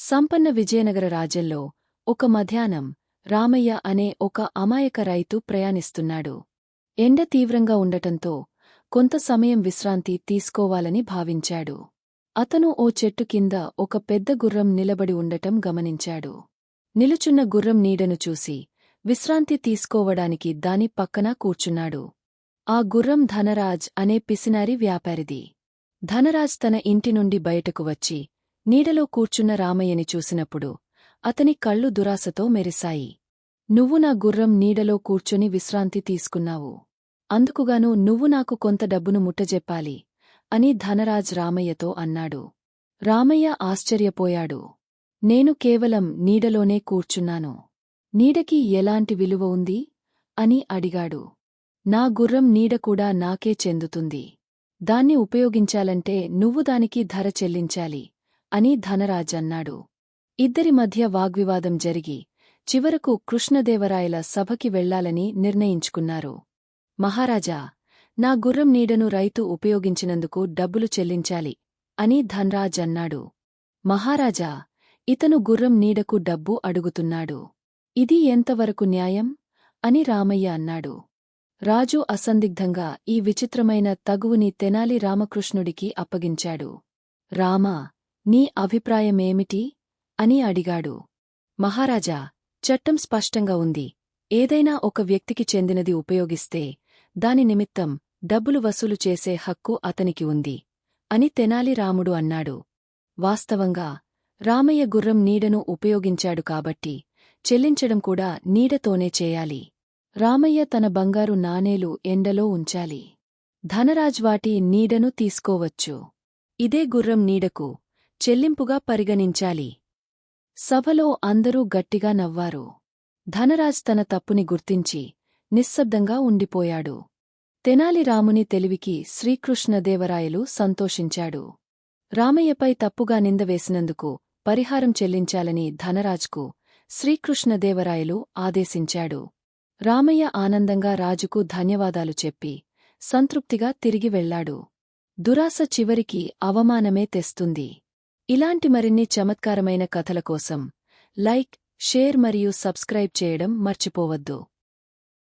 సంపన్న విజయనగర రాజ్యంలో ఒక మధ్యాహ్నం రామయ్య అనే ఒక అమాయక రైతు ప్రయాణిస్తున్నాడు. ఎండ తీవ్రంగా ఉండటంతో కొంత సమయం విశ్రాంతి తీసుకోవాలని భావించాడు. అతను ఓ చెట్టు కింద ఒక పెద్ద గుర్రం నిలబడి ఉండటం గమనించాడు. నిలుచున్న గుర్రం నీడను చూసి విశ్రాంతి తీసుకోవడానికి దాని పక్కన కూర్చున్నాడు. ఆ గుర్రం ధనరాజ్ అనే పిసినారి వ్యాపారిది. ధనరాజ్ తన ఇంటి నుండి బయటకు వచ్చి నీడలో కూర్చున్న రామయ్యని చూసినప్పుడు అతని కళ్ళు దురాశతో మెరిశాయి. నువ్వు నా గుర్రం నీడలో కూర్చొని విశ్రాంతి తీసుకున్నావు. అందుకుగాను నువ్వు నాకు కొంత డబ్బును ముట్టజెప్పాలి అని ధనరాజ్ రామయ్యతో అన్నాడు. రామయ్య ఆశ్చర్యపోయాడు. నేను కేవలం నీడలోనే కూర్చున్నాను. నీడకి ఎలాంటి విలువ ఉంది అని అడిగాడు. నా గుర్రం నీడ కూడా నాకే చెందుతుంది. దాన్ని ఉపయోగించాలంటే నువ్వు దానికి ధర చెల్లించాలి. అని ధనరాజన్నాడు. ఇద్దరి మధ్య వాగ్వివాదం జరిగి చివరకు కృష్ణదేవరాయల సభకి వెళ్ళాలని నిర్ణయించుకున్నారు. మహారాజా నా గుర్రం నీడను రైతు ఉపయోగించినందుకు డబ్బులు చెల్లించాలి అని ధన్రాజ్ అన్నాడు మహారాజా ఇతను గుర్రం నీడకు డబ్బు అడుగుతున్నాడు. ఇది ఎంతవరకు న్యాయం అని రామయ్య అన్నాడు. రాజు అసందిగ్ధంగా ఈ విచిత్రమైన తగువుని తెనాలి రామకృష్ణుడికి అప్పగించాడు. రామా నీ అభిప్రాయమేమిటి? అని అడిగాడు. మహారాజా చట్టం స్పష్టంగా ఉంది. ఏదైనా ఒక వ్యక్తికి చెందినది ఉపయోగిస్తే దాని నిమిత్తం డబ్బులు వసూలు చేసే హక్కు అతనికి ఉంది అని తెనాలి రాముడు అన్నాడు. వాస్తవంగా రామయ్య గుర్రం నీడను ఉపయోగించాడు కాబట్టి చెల్లించడం కూడా నీడతోనే చేయాలి. రామయ్య తన బంగారు నాణేలు ఎండలో ఉంచాలి. ధనరాజ్ వాటి నీడను తీసుకోవచ్చు. ఇదే గుర్రం నీడకు చెల్లింపుగా పరిగణించాలి. సభలో అందరూ గట్టిగా నవ్వారు. ధనరాజ్ తన తప్పుని గుర్తించి నిశ్శబ్దంగా ఉండిపోయాడు. తెనాలి రాముని తెలివికి శ్రీకృష్ణదేవరాయలు సంతోషించాడు. రామయ్యపై తప్పుగా నిందవేసినందుకు పరిహారం చెల్లించాలని ధనరాజ్కు శ్రీకృష్ణదేవరాయలు ఆదేశించాడు. రామయ్య ఆనందంగా రాజుకు ధన్యవాదాలు చెప్పి సంతృప్తిగా తిరిగి వెళ్ళాడు. దురాశ చివరికి అవమానమే తెస్తుంది. ఇలాంటి మరిన్ని చమత్కారమైన కథల కోసం లైక్ షేర్ మరియు సబ్స్క్రైబ్ చేయడం మర్చిపోవద్దు.